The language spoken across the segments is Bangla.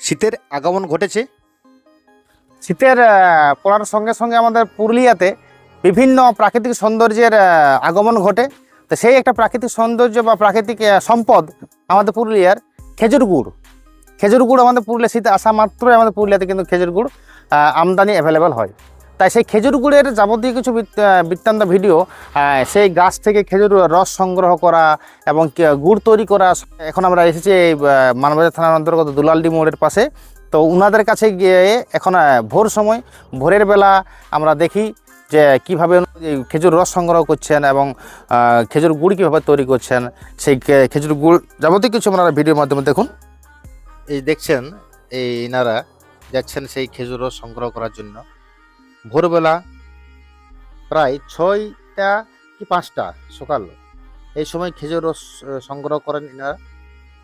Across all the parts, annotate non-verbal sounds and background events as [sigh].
শীতের আগমন ঘটেছে। শীতের পড়ার সঙ্গে সঙ্গে আমাদের পুরুলিয়াতে বিভিন্ন প্রাকৃতিক সৌন্দর্যের আগমন ঘটে। তো সেই একটা প্রাকৃতিক সৌন্দর্য বা প্রাকৃতিক সম্পদ আমাদের পুরুলিয়ার খেজুর গুড় খেজুর গুড় আমাদের পুরুলিয়া শীতে আসা মাত্রই আমাদের পুরুলিয়াতে কিন্তু খেজুর গুড় আমদানি অ্যাভেলেবেল হয়। তাই সেই খেজুর গুড়ের যাবতীয় কিছু বৃত্ত- বৃত্তান্ত ভিডিও সেই গাছ থেকে খেজুর রস সংগ্রহ করা এবং গুড় তৈরি করা, এখন আমরা এসেছি এই মানবাজার থানার অন্তর্গত দুলালডি মোড়ের পাশে। তো উনাদের কাছে গিয়ে এখন ভোর সময়, ভোরের বেলা আমরা দেখি যে কীভাবে খেজুর রস সংগ্রহ করছেন এবং খেজুর গুড় কীভাবে তৈরি করছেন। সেই খেজুর গুড় যাবতীয় কিছু আপনারা ভিডিওর মাধ্যমে দেখুন। এই দেখছেন, এই ইনারা যাচ্ছেন সেই খেজুর রস সংগ্রহ করার জন্য। ভোরবেলা প্রায় ছয়টা কি পাঁচটা সকাল। এই সময় খেজুর রস সংগ্রহ করেন ইনারা।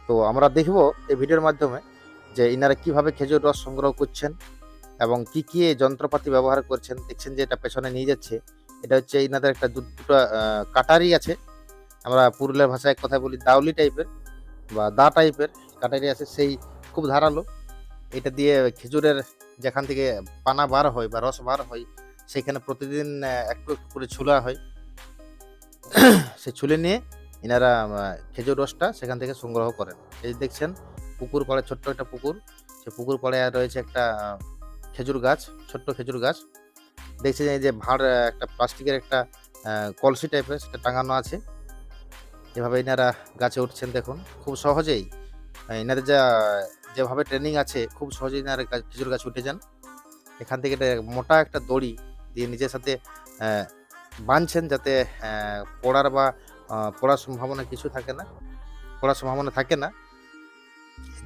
তো আমরা দেখব এই ভিডিওর মাধ্যমে যে ইনারা কীভাবে খেজুর রস সংগ্রহ করছেন এবং কি কি যন্ত্রপাতি ব্যবহার করছেন। দেখছেন যে এটা পেছনে নিয়ে যাচ্ছে। এটা হচ্ছে ইনাদের একটা দুটো কাটারি আছে। আমরা পুরুলিয়ার ভাষায় এক কথায় বলি দাউলি টাইপের বা দা টাইপের কাটারি আছে। সেই খুব ধারালো। এটা দিয়ে খেজুরের যেখান থেকে পানা বার হয় বা রস বার হয় সেখানে প্রতিদিন একটু একটু করে ছুলা হয়। [clears throat] সে ছুলে নিয়ে এনারা খেজুর রসটা সেখান থেকে সংগ্রহ করেন। এই দেখছেন, পুকুর পাড়ে ছোট্ট একটা পুকুর। সে পুকুর পাড়ে রয়েছে একটা খেজুর গাছ, ছোট্ট খেজুর গাছ। দেখছেন এই যে ভাড় একটা প্লাস্টিকের একটা কলসি টাইপের, সেটা টাঙানো আছে। এভাবে এনারা গাছে উঠছেন দেখুন। খুব সহজেই এনাদের যা যেভাবে ট্রেনিং আছে, খুব সহজেই গা- খেজুর গাছ উঠে যান। এখান থেকে মোটা একটা দড়ি দিয়ে নিজের সাথে বাঁধছেন যাতে পড়ার বা পড়ার সম্ভাবনা কিছু থাকে না, পড়ার সম্ভাবনা থাকে না।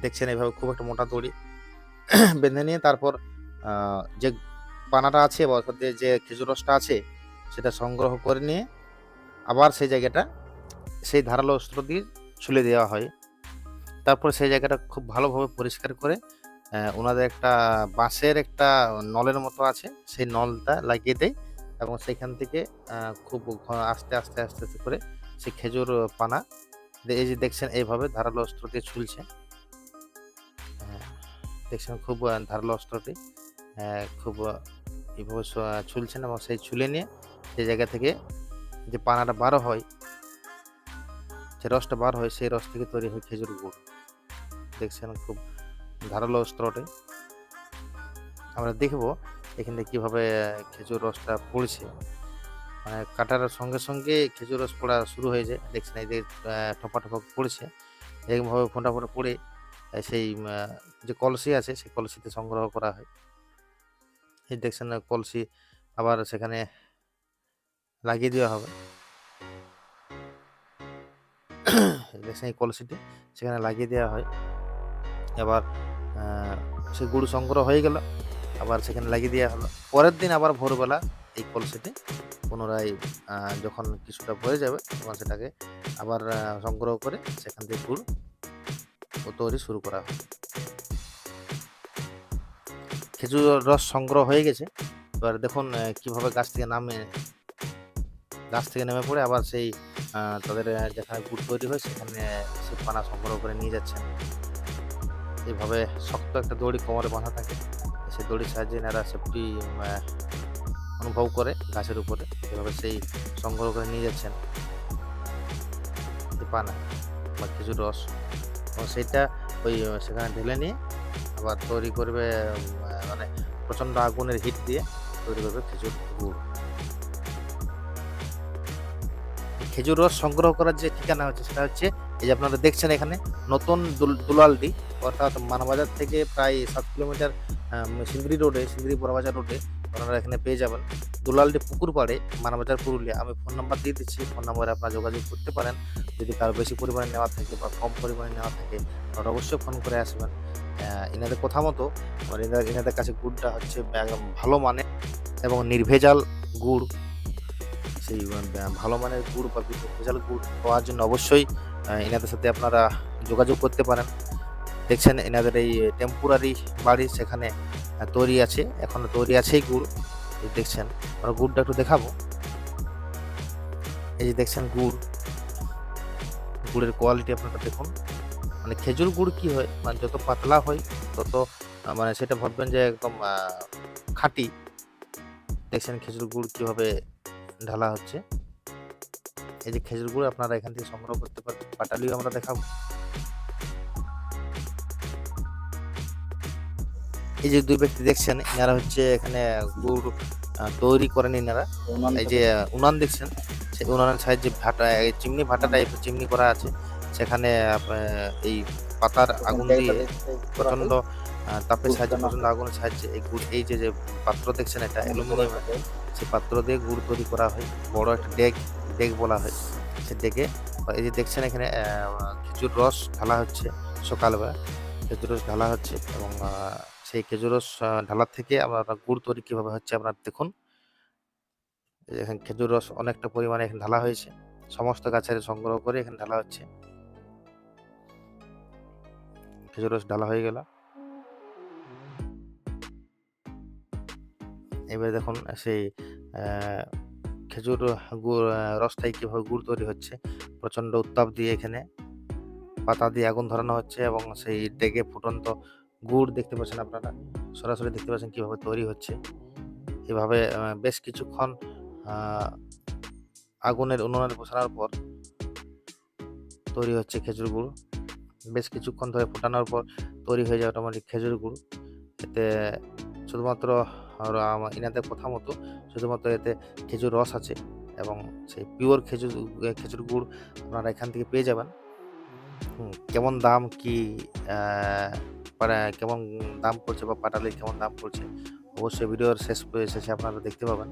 দেখছেন এইভাবে খুব একটা মোটা দড়ি [clears throat] বেঁধে নিয়ে তারপর যে পানাটা আছে বা যে খেজুর রসটা আছে, সেটা সংগ্রহ করে নিয়ে আবার সেই জায়গাটা, সেই ধারালো অস্ত্র দিয়ে ছুলে দেওয়া হয়। তারপর সেই জায়গাটা খুব ভালোভাবে পরিষ্কার করে ওনাদের একটা বাঁশের একটা নলের মতো আছে সেই নলটা লাগিয়ে দেয় এবং সেখান থেকে খুব আস্তে আস্তে আস্তে আস্তে করে সেই খেজুর পানা এই যে দেখছেন এইভাবে ধারালো অস্ত্র দিয়ে ছুলছে। হ্যাঁ, দেখছেন খুব ধারালো অস্ত্রটি খুব আহ, এইভাবে ছুলছেন এবং সেই ছুলে নিয়ে সেই জায়গা থেকে যে পানাটা বারো হয় যে রসটা বার হয় সেই রস থেকে তৈরি হয় খেজুর গুড়। দেখছেন খুব ধারালো অস্ত্রটি আমরা দেখব এখানে কীভাবে খেজুর রসটা পড়ছে। মানে কাটার সঙ্গে সঙ্গে খেজুর রস পড়া শুরু হয়ে যায়। দেখছেন এই যে ঠোপা ঠোপা পড়ছে। এরকমভাবে ফোঁটা ফোঁটা পড়ে সেই যে কলসি আছে, সেই কলসিতে সংগ্রহ করা হয়। এই দেখছেন কলসি আবার সেখানে লাগিয়ে দেওয়া হবে। [coughs] দেখছেন এই কলসিটি সেখানে লাগিয়ে দেওয়া হয়। এবার সে গুড় সংগ্রহ হয়ে গেল, আবার সেখানে লাগিয়ে দেওয়া হলো। পরের দিন আবার ভোরবেলা এই কলসিটি পুনরায় যখন কিছুটা ভরে যাবে, তখন সেটাকে আবার সংগ্রহ করে সেখান থেকে গুড় ও তৈরি শুরু করা হয়। খেজুর রস সংগ্রহ হয়ে গেছে। এবার দেখুন কীভাবে গাছ থেকে নামে, গাছ থেকে নেমে পড়ে, আবার সেই তাদের যেখানে গুড় তৈরি হয়, সেখানে সে পানা সংগ্রহ করে নিয়ে যাচ্ছেন। এইভাবে শক্ত একটা দড়ি কোমরে বাঁধা থাকে। সেই দড়ির সাহায্যে এনারা সেফটি অনুভব করে গাছের উপরে। এভাবে সেই সংগ্রহ করে নিয়ে যাচ্ছেন। পানা বা খেজুর রস। এবং সেইটা ওই সেখানে ঢেলে নিয়ে আবার তৈরি করবে মানে প্রচণ্ড আগুনের হিট দিয়ে তৈরি করবে খেজুর গুড়। খেজুর রস সংগ্রহ করার যে ঠিকানা হচ্ছে সেটা হচ্ছে এই যে আপনারা দেখছেন এখানে, নতুন দুল- দুলালডি, অর্থাৎ মানবাজার থেকে প্রায় সাত কিলোমিটার সিংড়ি রোডে সিংড়ি বড়বাজার রোডে আপনারা এখানে পেয়ে যাবেন। দুলালডি পুকুর পাড়ে, মানবাজার পুরুলিয়া। আমি ফোন নাম্বার দিয়ে দিচ্ছি ফোন নাম্বারে আপনারা যোগাযোগ করতে পারেন। যদি কারও বেশি পরিমাণে নেওয়া থাকে বা কম পরিমাণে নেওয়া থাকে, আপনারা অবশ্যই ফোন করে আসবেন। এনাদের কথা মতো এনাদের এনাদের কাছে গুড়টা হচ্ছে ভালো মানে এবং নির্ভেজাল গুড়। সেই ভালো মানের গুড় বা ভেজাল গুড় পাওয়ার জন্য অবশ্যই এনাদের সাথে আপনারা যোগাযোগ করতে পারেন। দেখছেন এনাদের এই টেম্পোরারি বাড়ি সেখানে তৈরি আছে। এখনও তৈরি আছেই গুড়। দেখছেন, আমরা গুড়টা একটু দেখাবো। এই যে দেখছেন গুড়। গুড়ের কোয়ালিটি আপনারা দেখুন। মানে খেজুর গুড় কি হয়? মানে যত পাতলা হয়, তত মানে সেটা ভাববেন যে একদম খাঁটি। দেখছেন খেজুর গুড় কীভাবে ঢালা হচ্ছে। এই যে খেজুর গুড় আপনারা এখান থেকে সংগ্রহ করতে পারবেন। পাটালিও আমরা দেখাবো। এই যে দুই ব্যক্তি দেখছেন এনারা হচ্ছে এখানে গুড় তৈরি করেন এনারা এই যে উনান দেখছেন সেই উনানের সাহায্যে ভাটা চিমনি ভাটা টাইপের চিমনি করা আছে। সেখানে এই পাতার আগুন দিয়ে প্রচণ্ড তাপের সাহায্যে প্রচণ্ড আগুনের সাহায্যে এই গুড় এই যে যে পাত্র দেখছেন এটা অ্যালুমিনিয়াম সেই পাত্র দিয়ে গুড় তৈরি করা হয়। বড় একটা ডেক ডেক বলা হয়। সে ডেকে এই যে দেখছেন এখানে খেজুর রস ঢালা হচ্ছে সকালবেলা। খেজুর রস ঢালা হচ্ছে এবং সেই খেজুর রস ঢালার থেকে আমরা গুড় তৈরি কীভাবে হচ্ছে আপনারা দেখুন। এখানে খেজুর রস অনেকটা পরিমাণে এখানে ঢালা হয়েছে। সমস্ত গাছের সংগ্রহ করে এখানে ঢালা হচ্ছে। খেজুর রস ঢালা হয়ে গেল। এবারে দেখুন সেই খেজুর গুড় রসটাই কীভাবে গুড় তৈরি হচ্ছে। প্রচণ্ড উত্তাপ দিয়ে এখানে পাতা দিয়ে আগুন ধরানো হচ্ছে এবং সেই ডেকে ফুটন্ত গুড় দেখতে পাচ্ছেন আপনারা। সরাসরি দেখতে পাচ্ছেন কীভাবে তৈরি হচ্ছে। এভাবে বেশ কিছুক্ষণ আগুনের উনুনে বসানোর পর তৈরি হচ্ছে খেজুর গুড়। বেশ কিছুক্ষণ ধরে ফোটানোর পর তৈরি হয়ে যায় অটোমেটিক খেজুর গুড়। এতে শুধুমাত্র ইনাদের কথা মতো, শুধুমাত্র এতে খেজুর রস আছে। এবং সেই পিওর খেজুর খেজুর গুড় আপনারা এখান থেকে পেয়ে যাবেন। কেমন দাম কি কেমন দাম পড়ছে বা পাটালির কেমন দাম পড়ছে, অবশ্যই ভিডিওর শেষ শেষে আপনারা দেখতে পাবেন।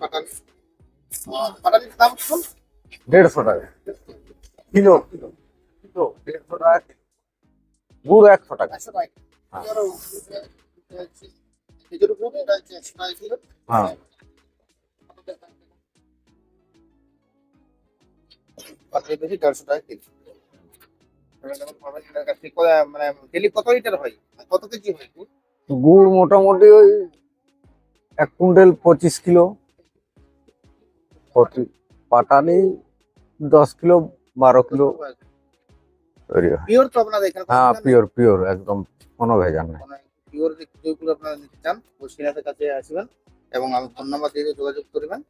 পাটালি। পাটালির দাম দেড়শো টাকা। কিলো? কিলো? দেড়শো টাকা। গুড় একশো টাকা। একশো টাকা। হ্যাঁ। হ্যাঁ। পাটালি বেশি দেড়শো টাকা কিলো মানে ডেলি কত লিটার হয়? কত কেজি হয়? গুড় মোটামুটি ওই এক কুইন্টাল পঁচিশ কিলো। পাটালি দশ কিলো বারো কিলো। তৈরি হয় পিওর তো আপনাদের এখানে হ্যাঁ পিওর পিওর একদম কোনো ভেজাল নেই। পিওর যেগুলো আপনারা নিতে চান ওই কাছে আসবেন এবং আমি ফোন নাম্বার দিয়ে যোগাযোগ করবেন।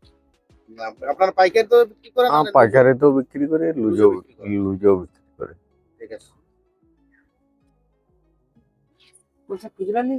আপনার পাইকারি তো বিক্রি করেন হ্যাঁ না? পাইকারি তো বিক্রি করে লুজো বিক্রি লুজো বিক্রি করে। ঠিক আছে। বলছে খুচরা নেই